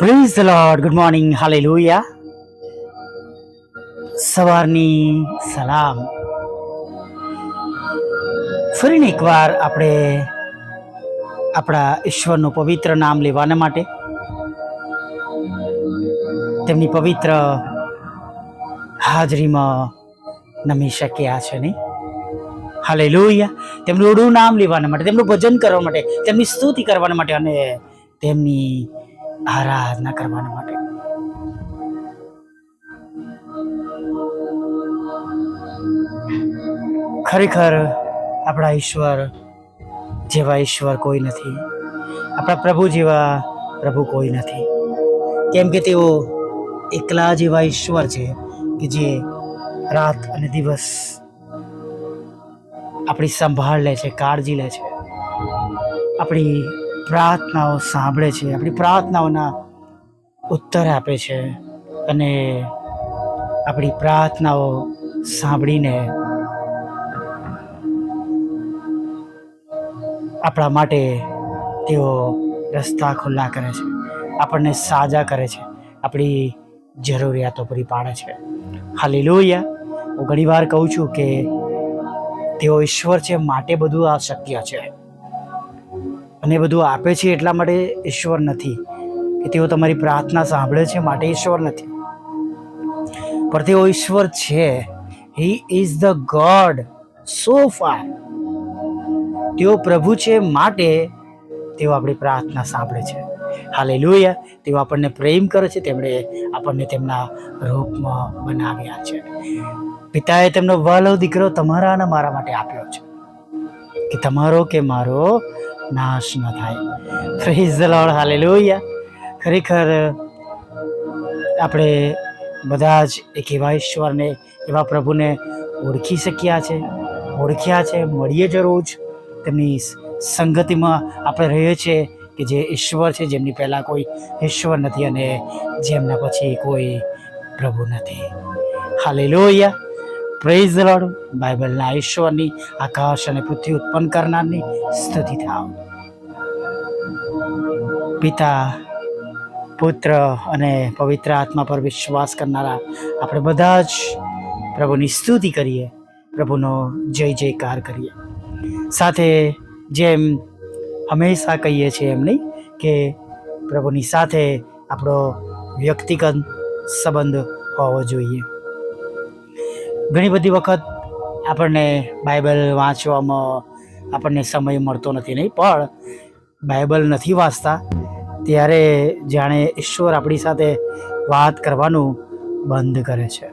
Praise the lord good morning હાલે hallelujah સવારની સલામ ફરીને એકવાર આપણે આપણા ઈશ્વરનું પવિત્ર નામ લેવાના માટે, તેમની પવિત્ર હાજરીમાં નમી શક્યા છે નહીં હાલે લોહિયા તેમનું ઓડું નામ લેવાના માટે, તેમનું ભજન કરવા માટે, તેમની સ્તુતિ કરવાના માટે અને તેમની આરાધના કરવાના માટે. ખરેખર આપણા ઈશ્વર જેવા ઈશ્વર કોઈ નથી. આપણા પ્રભુ જેવા પ્રભુ કોઈ નથી. કેમ કે તેઓ એકલા જેવા ઈશ્વર છે કે જે રાત અને દિવસ આપણી સંભાળ લે છે, કાળજી લે છે. આપણી પ્રાર્થનાઓ સાંભળે છે, આપણી પ્રાર્થનાઓના ઉત્તર આપે છે અને આપણી પ્રાર્થનાઓ સાંભળીને આપણા માટે તેઓ રસ્તા ખુલ્લા કરે છે, આપણને સાજા કરે છે, આપણી જરૂરિયાતો પૂરી પાડે છે. હાલી લોહિયા હું ઘણીવાર કહું છું કે તેઓ ઈશ્વર છે, માટે બધું આ શક્ય છે. અને બધું આપે છે એટલા માટે ઈશ્વર નથી. કે તેઓ તમારી પ્રાર્થના સાંભળે છે માટે ઈશ્વર નથી. પણ તેઓ ઈશ્વર છે. He is the god so far તેઓ પ્રભુ છે માટે તેઓ આપણી પ્રાર્થના સાંભળે છે. હાલે લોહિયા તેઓ આપણને પ્રેમ કરે છે. તેમણે આપણને તેમના રૂપમાં બનાવ્યા છે. પિતાએ તેમનો વાલો દીકરો તમારા અને મારા માટે આપ્યો છે. કે તમારો કે મારો નાશ ન થાય. ફ્રીઝ લોડ હાલે લોહિયા ખરેખર આપણે બધા જ એક એવા ઈશ્વરને, એવા પ્રભુને ઓળખી શક્યા છે, ઓળખ્યા છે, મળીએ જ. રોજ તેમની સંગતિમાં આપણે રહીએ છીએ કે જે ઈશ્વર છે, જેમની પહેલાં કોઈ ઈશ્વર નથી અને જેમના પછી કોઈ પ્રભુ નથી. હાલેલુયા પ્રેઝ ધ લોર્ડ બાઇબલના ઈશ્વરની આકાશ અને પૃથ્વી ઉત્પન્ન કરનારની સ્તુતિ થાવ. પિતા, પુત્ર અને પવિત્ર આત્મા પર વિશ્વાસ કરનારા આપણે બધા જ પ્રભુની સ્તુતિ કરીએ, પ્રભુનો જય જયકાર કરીએ. સાથે જેમ હંમેશા કહીએ છીએ એમ નહીં કે પ્રભુની સાથે આપણો વ્યક્તિગત સંબંધ હોવો જોઈએ. ઘણી બધી વખત આપણને બાઇબલ વાંચવામાં આપણને સમય મળતો નથી નહીં, પણ બાઇબલ નથી વાંચતા, ત્યારે જાણે ઈશ્વર આપણી સાથે વાત કરવાનું બંધ કરે છે.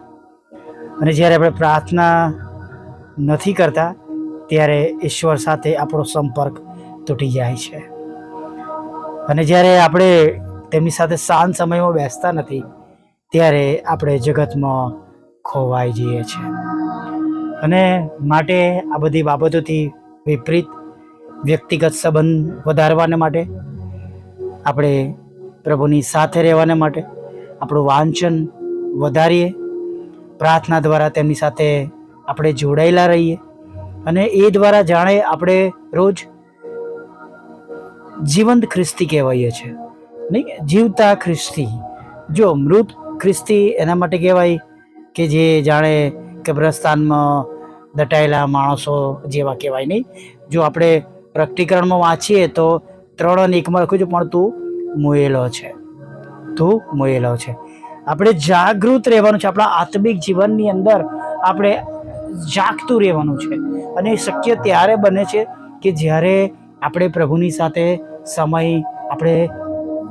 અને જ્યારે આપણે પ્રાર્થના નથી કરતા, ત્યારે ઈશ્વર સાથે આપણો સંપર્ક તૂટી જાય છે. અને જ્યારે આપણે તેમની સાથે શાંત સમયમાં બેસતા નથી, ત્યારે આપણે જગતમાં ખોવાઈ જઈએ છીએ અને માટે આ બધી બાબતોથી વિપરીત વ્યક્તિગત સંબંધ વધારવાને માટે, આપણે પ્રભુની સાથે રહેવાને માટે આપણું વાંચન વધારીએ, પ્રાર્થના દ્વારા તેમની સાથે આપણે જોડાયેલા રહીએ અને એ દ્વારા જાણે આપણે રોજ જીવંત ખ્રિસ્તી કહેવાઈએ છીએ નહીં જીવતા ખ્રિસ્તી. જો મૃત ખ્રિસ્તી એના માટે કહેવાય કે જે જાણે કબ્રસ્તાનમાં દટાયેલા માણસો જેવા કહેવાય નહીં. જો આપણે પ્રકટીકરણમાં વાંચીએ તો ત્રણ અને એકમાં લખ્યું છે, પણ તું મોયેલો છે. તું મોયેલો છે. આપણે જાગૃત રહેવાનું છે, આપણા આત્મિક જીવનની અંદર આપણે જાગતું રહેવાનું છે. અને એ શક્ય ત્યારે બને છે કે જ્યારે આપણે પ્રભુની સાથે સમય આપણે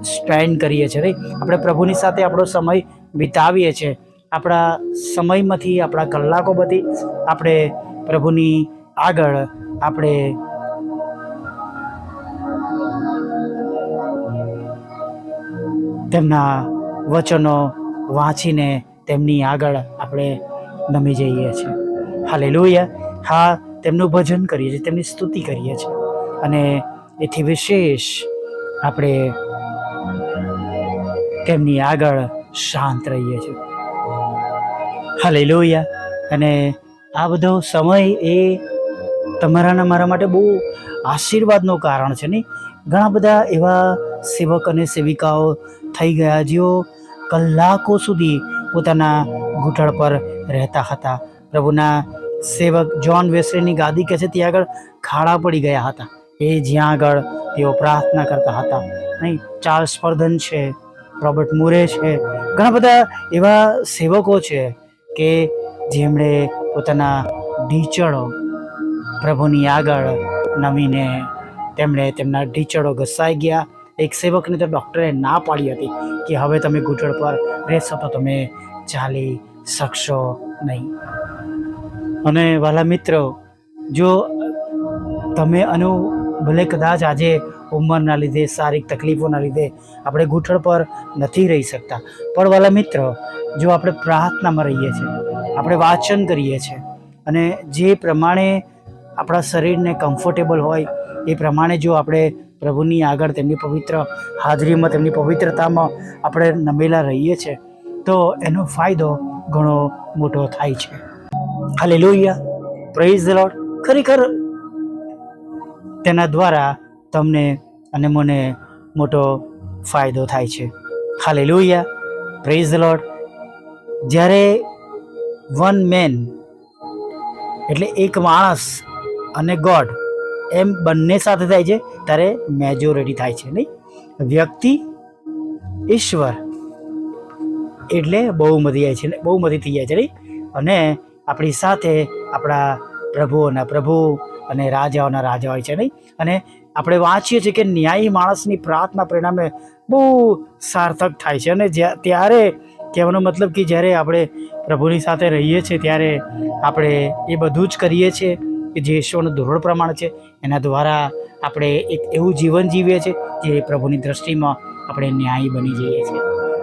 સ્પેન્ડ કરીએ છીએ, નહીં? આપણે પ્રભુની સાથે આપણો સમય વિતાવીએ છીએ. આપણા સમયમાંથી, આપણા કલાકો બધી આપણે પ્રભુની આગળ આપણે તેમના વચનો વાંચીને તેમની આગળ આપણે નમી જઈએ છીએ. હાલે હા, તેમનું ભજન કરીએ છીએ, તેમની સ્તુતિ કરીએ છીએ. અને એથી વિશેષ આપણે તેમની આગળ શાંત રહીએ છીએ. હાલે અને આ બધો સમય એ તમારા મારા માટે બહુ આશીર્વાદનું કારણ છે નહીં? ઘણા બધા એવા સેવક અને સેવિકાઓ થઈ ગયા જેઓ કલાકો સુધી પોતાના ઘૂંટણ પર રહેતા હતા. પ્રભુના સેવક જ્હોન વેસ્લેની ગાદી કહે છે ત્યાં આગળ ખાડા પડી ગયા હતા. એ જ્યાં આગળ તેઓ પ્રાર્થના કરતા હતા. નહીં ચાર્લ્સ સ્પર્ધન છે, રોબર્ટ મુરે છે. ઘણા બધા એવા સેવકો છે કે જેમણે પોતાના ઢીચળો પ્રભુની આગળ નમીને તેમણે તેમના ઢીચળો ઘસાઈ ગયા. એક સેવકને તો ડૉક્ટરે ના પાડી હતી કે હવે તમે ઘૂંટણ પર રહેશો તો તમે ચાલી શકશો નહીં. અને વાલા મિત્રો, જો તમે અનુ ભલે કદાચ આજે ઉંમરના લીધે, શારીરિક તકલીફોના લીધે આપણે ઘૂંટણ પર નથી રહી શકતા. પણ વાલા મિત્ર, જો આપણે પ્રાર્થનામાં રહીએ છીએ, આપણે વાંચન કરીએ છીએ, અને જે પ્રમાણે આપણા શરીરને કમ્ફર્ટેબલ હોય, એ પ્રમાણે જો આપણે પ્રભુની આગળ, તેમની પવિત્ર હાજરીમાં, તેમની પવિત્રતામાં આપણે નમેલા રહીએ છીએ, તો એનો ફાયદો ઘણો મોટો થાય છે. Hallelujah praise the lord ખરેખર તેના દ્વારા તમને અને મને મોટો ફાયદો થાય છે. હાલે લોહિયા પ્રેઝ લોડ જ્યારે વન મેન એટલે એક માણસ અને ગોડ એમ બંને સાથે થાય છે, ત્યારે મેજોરિટી થાય છે, નહીં? વ્યક્તિ, ઈશ્વર, એટલે બહુમતી જાય છે, બહુમતી થઈ જાય છે, નહીં? અને આપણી સાથે આપણા પ્રભુઓના પ્રભુ અને રાજાઓના રાજા હોય છે, નહીં? અને આપણે વાંચીએ છીએ કે ન્યાયી માણસની પ્રાર્થના પરિણામે બહુ સાર્થક થાય છે. અને ત્યારે કહેવાનો મતલબ કે જ્યારે આપણે પ્રભુની સાથે રહીએ છીએ, ત્યારે આપણે એ બધું જ કરીએ છીએ કે જે ઈશ્વરનું ધોરણ પ્રમાણ છે, એના દ્વારા આપણે એક એવું જીવન જીવીએ છીએ જે પ્રભુની દ્રષ્ટિમાં આપણે ન્યાયી બની જઈએ છીએ.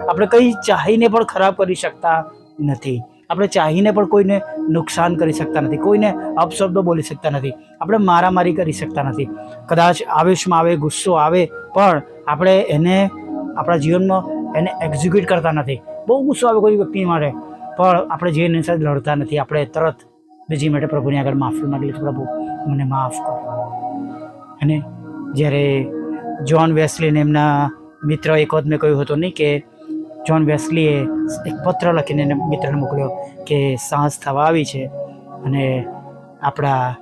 આપણે કંઈ ચાહીને પણ ખરાબ કરી શકતા નથી. આપણે ચાહીને પણ કોઈને નુકસાન કરી શકતા નથી, કોઈને અપશબ્દો બોલી શકતા નથી, આપણે મારામારી કરી શકતા નથી. કદાચ આવેશમાં આવે, ગુસ્સો આવે, પણ આપણે એને, આપણા જીવનમાં એને એક્ઝિક્યુટ કરતા નથી. બહુ ગુસ્સો આવે કોઈ વ્યક્તિ માટે, પણ આપણે જે એની સાથે લડતા નથી, આપણે તરત બીજી માટે પ્રભુની આગળ માફી માંગી લીધું પ્રભુ, મને માફ કરો. અને જ્યારે જ્હોન વેસ્લીને એમના મિત્ર એક વખત મેં કહ્યું હતું નહીં કે જોન વેસ્લીએ એક પત્ર લખીને એને મિત્રને મોકલ્યો કે સાંજ થવા આવી છે અને આપણા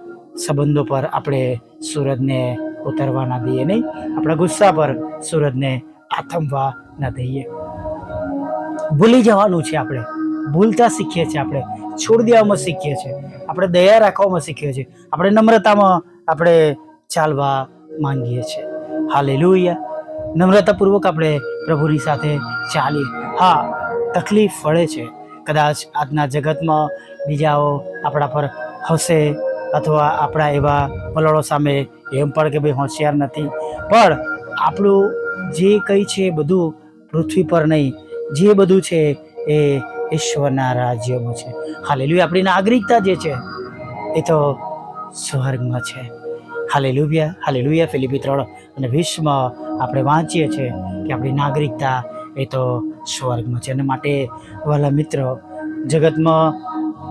સંબંધો પર આપણે સૂરજને ઉતરવા ના દઈએ નહીં. આપણા ગુસ્સા પર સૂરજને આથમવા ના દઈએ. ભૂલી જવાનું છે આપણે. ભૂલતા શીખીએ છીએ આપણે. છોડી દેવામાં શીખીએ છીએ. આપણે દયા રાખવામાં શીખીએ છીએ. આપણે નમ્રતામાં આપણે ચાલવા માંગીએ છીએ. હાલે નમ્રતાપૂર્વક આપણે પ્રભુની સાથે ચાલીએ. હા, તકલીફ પડે છે. કદાચ આજના જગતમાં બીજાઓ આપણા પર હશે અથવા આપણા એવા વલણો સામે એમ પણ કે ભાઈ હોશિયાર નથી. પણ આપણું જે કંઈ છે બધું પૃથ્વી પર નહીં. જે બધું છે એ ઈશ્વરના રાજ્યમાં છે. હાલેલુયા. આપણી નાગરિકતા જે છે એ તો સ્વર્ગમાં છે. હાલેલુયા. હાલેલુયા. ફિલિપી ત્રણ અને વિશ્વમાં આપણે વાંચીએ છીએ કે આપણી નાગરિકતા એ તો સ્વર્ગમાં છે. અને માટે વાલા મિત્રો, જગતમાં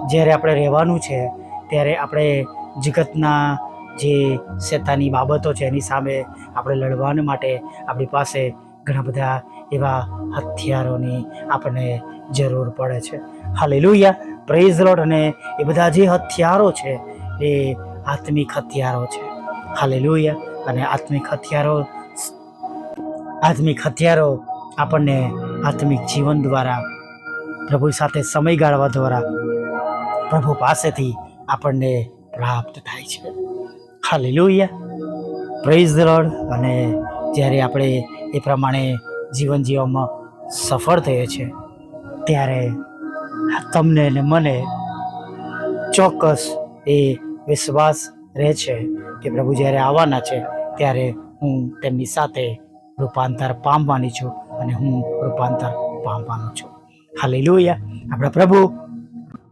જ્યારે આપણે રહેવાનું છે, ત્યારે આપણે જગતના જે શેતાની બાબતો છે, એની સામે આપણે લડવાને માટે આપણી પાસે ઘણા બધા એવા હથિયારોની આપણને જરૂર પડે છે. હાલેલુયા! પ્રેઝ લોટ અને એ બધા જે હથિયારો છે, એ આત્મિક હથિયારો છે. હાલેલુયા! અને આત્મિક હથિયારો આત્મિક હથિયારો આપણને આત્મિક જીવન દ્વારા પ્રભુ સાથે સમય ગાળવા દ્વારા, પ્રભુ પાસેથી આપણને પ્રાપ્ત થાય છે. ખાલી લોહિયા પ્રેઝ ધ લોર્ડ અને જ્યારે આપણે એ પ્રમાણે જીવન જીવવામાં સફળ થઈએ છીએ ત્યારે તમને ને મને ચોક્કસ એ વિશ્વાસ રહે છે કે પ્રભુ જ્યારે આવવાના છે, ત્યારે હું તેમની સાથે રૂપાંતર પામવાની છું અને હું રૂપાંતર પામવાનો છું. હાલે લોહિયા આપણા પ્રભુ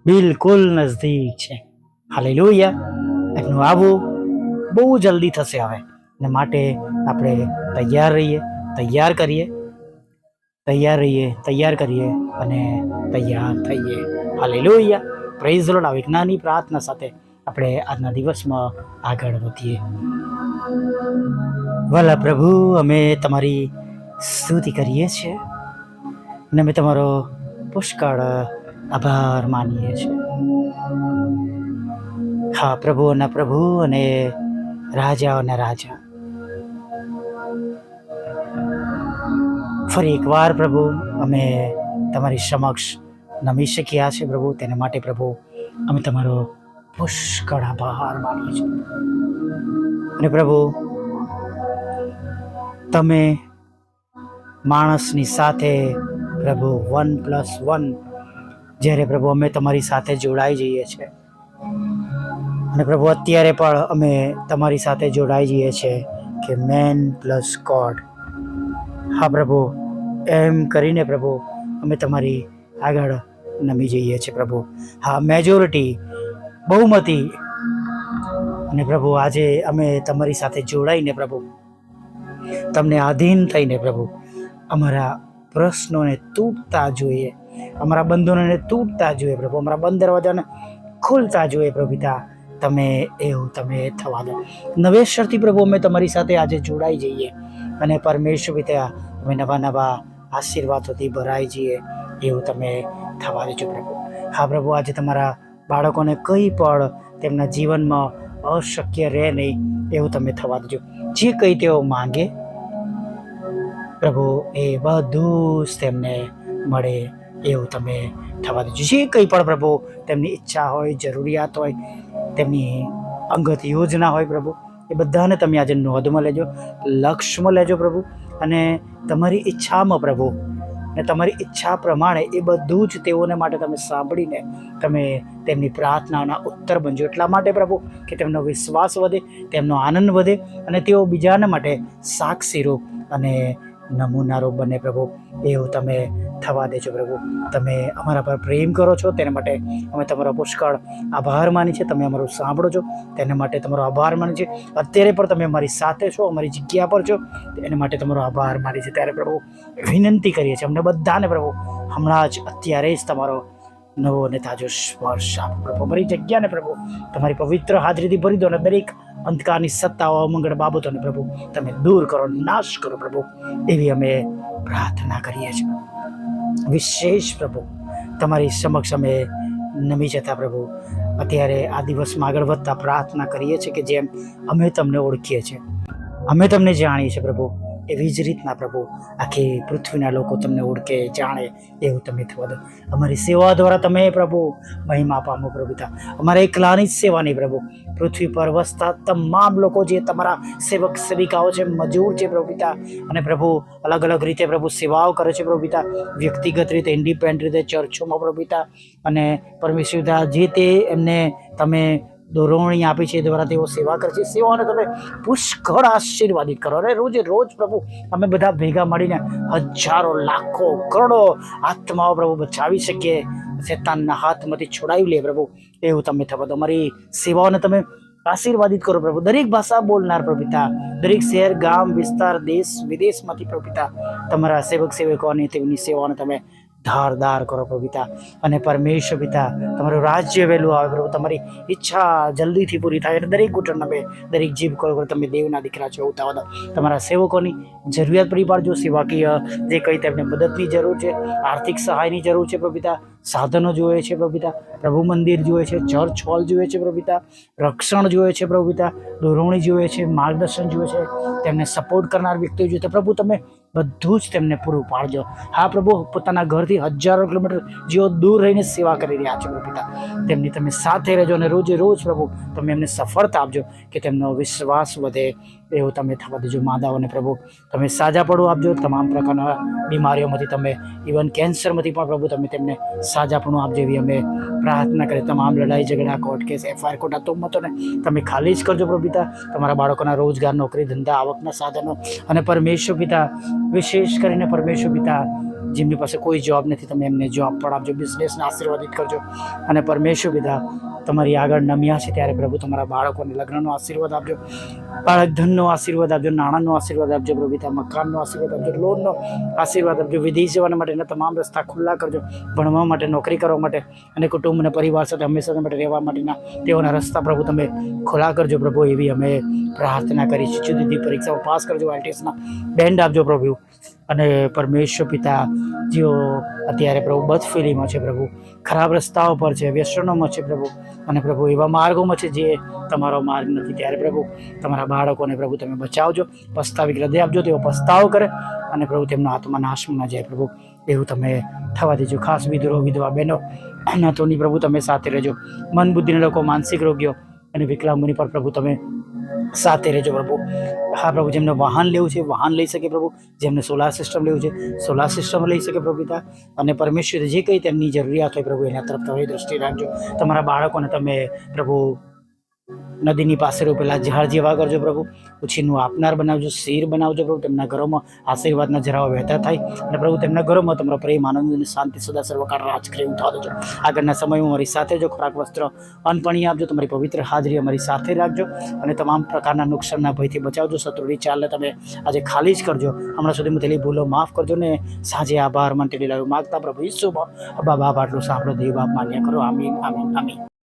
બિલકુલ નજદીક છે. હાલે લોહિયા એમનું આવવું બહુ જલ્દી થશે હવે. ને માટે આપણે તૈયાર રહીએ, તૈયાર કરીએ, તૈયાર રહીએ, તૈયાર કરીએ અને તૈયાર થઈએ. હાલે લોહિયા પ્રેઝ લોડ આવી જ્ઞાની પ્રાર્થના સાથે આપણે આજના દિવસમાં આગળ વધીએ. વાલા પ્રભુ, અમે તમારી સ્તુતિ કરીએ છીએ અને અમે તમારો પુષ્કળ આભાર માનીએ છીએ. હા પ્રભુઓના પ્રભુ અને રાજાઓના રાજા. ફરી એકવાર પ્રભુ, અમે તમારી સમક્ષ નમી શક્યા છે પ્રભુ. તેના માટે પ્રભુ, અમે તમારો પુષ્કળ આભાર માનીએ છીએ અને પ્રભુ, તમે માણસની સાથે પ્રભુ વન પ્લસ વન જ્યારે પ્રભુ અમે તમારી સાથે જોડાઈ જઈએ છીએ અને પ્રભુ, અત્યારે પણ અમે તમારી સાથે જોડાઈ જઈએ છીએ કે મેન પ્લસ ગોડ. હા પ્રભુ, એમ કરીને પ્રભુ અમે તમારી આગળ નમી જઈએ છીએ પ્રભુ. હા મેજોરિટી બહુમતી. અને પ્રભુ, આજે અમે તમારી સાથે જોડાઈને પ્રભુ, તમને આધીન થઈને પ્રભુ, અમારા પ્રશ્નોને તૂટતા જોઈએ, અમારા બંધનોને તૂટતા જોઈએ પ્રભુ, અમારા બંધ દરવાજાને ખોલતા જોઈએ પ્રભુતા તમે એવું તમે થવા દો. નવેશ્વરથી પ્રભુ, અમે તમારી સાથે આજે જોડાઈ જઈએ અને પરમેશ્વર પિતા, અમે નવા નવા આશીર્વાદોથી ભરાઈ જઈએ, એવું તમે થવા દેજો પ્રભુ. હા પ્રભુ, આજે તમારા બાળકોને કંઈ પણ તેમના જીવનમાં અશક્ય રહે નહીં એવું તમે થવા દેજો. જે કંઈ તેઓ માંગે, પ્રભુ એ બધું તેમને મળે એવું તમે થવા દેજો. જે કંઈ પણ પ્રભુ તેમની ઈચ્છા હોય, જરૂરિયાત હોય, તેમની અંગત યોજના હોય પ્રભુ, એ બધાને તમે આજે નોંધમાં લેજો લક્ષમાં લેજો પ્રભુ, અને તમારી ઈચ્છામાં પ્રભુ અને તમારી ઈચ્છા પ્રમાણે એ બધું જ તેઓને માટે તમે સાંભળીને તમે તેમની પ્રાર્થનાના ઉત્તર બનજો. એટલા માટે પ્રભુ કે તેમનો વિશ્વાસ વધે, તેમનો આનંદ વધે અને તેઓ બીજાને માટે સાક્ષીરૂપ અને નમૂનારૂપ બને પ્રભુ. એવું તમે થવા દેજો પ્રભુ. તમે અમારા પર પ્રેમ કરો છો, તેના માટે અમે તમારો પુષ્કળ આભાર માની છે. તમે અમારું સાંભળો છો, તેના માટે તમારો આભાર માની છે. અત્યારે પણ તમે અમારી સાથે છો, અમારી જગ્યા પર છો એના માટે તમારો આભાર માની છે. ત્યારે પ્રભુ વિનંતી કરીએ છીએ અમને બધાને પ્રભુ. હમણાં જ અત્યારે જ તમારો નવો અને તાજો સ્પર્શ આપો પ્રભુ. અમારી જગ્યાને પ્રભુ, તમારી પવિત્ર હાજરીથી ભરી દો અને દરેક અંધકારની સત્તાઓ અમંગળ બાબતોને પ્રભુ, તમે દૂર કરો નાશ કરો પ્રભુ. એવી અમે પ્રાર્થના કરીએ છીએ. વિશેષ પ્રભુ, તમારી સમક્ષ અમે નમી જતા પ્રભુ. અત્યારે આ દિવસમાં આગળ વધતા પ્રાર્થના કરીએ છીએ કે જેમ અમે તમને ઓળખીએ છીએ. અમે તમને જાણીએ છીએ પ્રભુ. એવી જ રીતના પ્રભુ આખી પૃથ્વીના લોકો તમને ઓળખે, જાણે એવું તમે થવા દો. અમારી સેવા દ્વારા તમે પ્રભુ મહિમા પામો પ્રભુતા અમારા એકલાની જ સેવા નહીં પ્રભુ. પૃથ્વી પર વસતા તમામ લોકો જે તમારા સેવક સેવિકાઓ છે, મજૂર છે પ્રભુતા અને પ્રભુ અલગ અલગ રીતે પ્રભુ સેવાઓ કરે છે પ્રભુતા વ્યક્તિગત રીતે ઇન્ડિપેન્ડન્ટ રીતે, ચર્ચોમાં પ્રભુતા અને પરમેશ્વરતા જે તે એમને તમે દોરવણી આપી છે દ્વારા તેઓ સેવા કરે છે. સેવાઓને તમે પુષ્કળ આશીર્વાદિત કરો. અને રોજે રોજ પ્રભુ અમે બધા ભેગા મળીને હજારો, લાખો, કરોડો આત્માઓ પ્રભુ બચાવી શકીએ. શેતાનના હાથમાંથી છોડાવી લે પ્રભુ. એવું તમે થવા તમારી સેવાઓને તમે આશીર્વાદિત કરો પ્રભુ. દરેક ભાષા બોલનાર પ્રભુતા દરેક શહેર, ગામ, વિસ્તાર, દેશ, વિદેશમાંથી પ્રભુતા તમારા સેવક, સેવકોની તેમની સેવાઓને તમે ધારદાર કરો પ્રભુ અને પરમેશ્વર પિતા, તમારું રાજ્ય વહેલું આવે પ્રભુ. તમારી ઈચ્છા જલ્દીથી પૂરી થાય અને દરેક ઘૂંટણ નમે દરેક જીભ કરો કરો તમે દેવના દીકરા છો દો તમારા સેવકોની જરૂરિયાત પૂરી પાડજો, સેવાકીય જે કંઈ તેમને મદદની જરૂર છે, આર્થિક સહાયની જરૂર છે પ્રભુ સાધનો જોઈએ છે પ્રભુ પ્રભુ મંદિર જોઈએ છે, ચર્ચ હોલ જોઈએ છે પ્રભુ રક્ષણ જોઈએ છે પ્રભુ પિતા દોરવણી જોઈએ છે, માર્ગદર્શન જોઈએ છે. તેમને સપોર્ટ કરનાર વ્યક્તિઓ જોઈએ તો પ્રભુ તમે બધું જ તેમને પૂરું પાડજો. હા, પ્રભુ, પોતાના ઘરથી હજારો કિલોમીટર જેઓ દૂર રહીને સેવા કરી રહ્યા છો પિતા. તેમની તમે સાથે રહેજો અને રોજે રોજ પ્રભુ, તમે એમને સફળતા આપજો કે તેમનો વિશ્વાસ વધે. એવું તમે થવા દેજો માદાઓને પ્રભુ. તમે સાજા પડવું આપજો, તમામ પ્રકારના બીમારીઓમાંથી તમે ઇવન કેન્સરમાંથી પણ પ્રભુ તમે તેમને સાજાપણું આપજો એવી અમે પ્રાર્થના કરીએ. તમામ લડાઈ, ઝઘડા કોર્ટ કેસ એફઆઈઆર કોટા તોમતોને તમે ખાલી જ કરજો પ્રભુ પિતા. તમારા બાળકોના રોજગાર, નોકરી, ધંધા, આવકના સાધનો અને પરમેશ્વર પિતા, વિશેષ કરીને પરમેશ્વર પિતા જેમની પાસે કોઈ જોબ નથી, તમે એમને જોબ પણ આપજો બિઝનેસને આશીર્વાદિત કરજો. અને પરમેશ્વર પિતા, તમારી આગળ નમ્યા છે ત્યારે પ્રભુ તમારા બાળકોને લગ્નનો આશીર્વાદ આપજો બાળક ધનનો આશીર્વાદ આપજો, નાણાંનો આશીર્વાદ આપજો પ્રભુ પિતા, મકાનનો આશીર્વાદ આપજો, લોનનો આશીર્વાદ આપજો વિદેશ જવાના માટેના તમામ રસ્તા ખુલ્લા કરજો, ભણવા માટે, નોકરી કરવા માટે અને કુટુંબ અને પરિવાર સાથે હંમેશા માટે રહેવા માટેના તેઓના રસ્તા પ્રભુ તમે ખુલ્લા કરજો પ્રભુ, એવી અમે પ્રાર્થના કરી છે જુદી જુદી પરીક્ષાઓ પાસ કરજો આઈટીએસના બેન્ડ આપજો પ્રભુ. અને પરમેશ્વર પિતા જેઓ અત્યારે પ્રભુ બદફેલીમાં છે પ્રભુ, ખરાબ રસ્તાઓ પર છે, વ્યસનોમાં છે પ્રભુ અને પ્રભુ એવા માર્ગોમાં છે જે તમારો માર્ગ નથી. ત્યારે પ્રભુ તમારા બાળકોને પ્રભુ તમે બચાવજો પસ્તાવી હૃદય આપજો, તેઓ પસ્તાવ કરે અને પ્રભુ તેમનો આત્મા નાશમાં ના જાય પ્રભુ. એવું તમે થવા દેજો. ખાસ વિધરો વિધવા, બહેનો નાતોની પ્રભુ તમે સાથે રહેજો. મન બુદ્ધિના લોકો, માનસિક રોગીઓ અને વિકલાંગોની પર પ્રભુ તમે સાથે રહેજો પ્રભુ. હા પ્રભુ, જેમને વાહન લેવું છે વાહન લઈ શકે પ્રભુ. જેમને સોલાર સિસ્ટમ લેવું છે સોલાર સિસ્ટમ લઈ શકે પ્રભુ પિતા. અને પરમેશ્વર જે કંઈ તેમની જરૂરિયાત હોય પ્રભુ, એના તરફ તમે દ્રષ્ટિ રાખજો. તમારા બાળકોને તમે પ્રભુ નદીની પાસે રોપેલા ઝાડ જેવા કરજો પ્રભુ. ઉછીનું આપનાર બનાવજો, શીર બનાવજો પ્રભુ. તેમના ઘરોમાં આશીર્વાદના જરાઓ વહેતા થાય. અને પ્રભુ, તેમના ઘરોમાં તમારો પ્રેમ, આનંદ અને શાંતિ સદા સર્વકાળ રાજ કરે દેજો. આગળના સમયમાં મારી સાથે જો ખોરાક, વસ્ત્ર અનપણી આપજો. તમારી પવિત્ર હાજરી અમારી સાથે રાખજો. અને તમામ પ્રકારના નુકસાનના ભયથી બચાવજો. શત્રુની ચાલને તમે આજે ખાલી જ કરજો. હમણાં સુધી થયેલી ભૂલો માફ કરજો ને સાંજે આભાર માટે લાવ્યું માગતા પ્રભુ ઈશ્વર બાબા આટલું સાંભળો. દેવ બાપ માન્ય કરો. આમીન આમીન આમીન.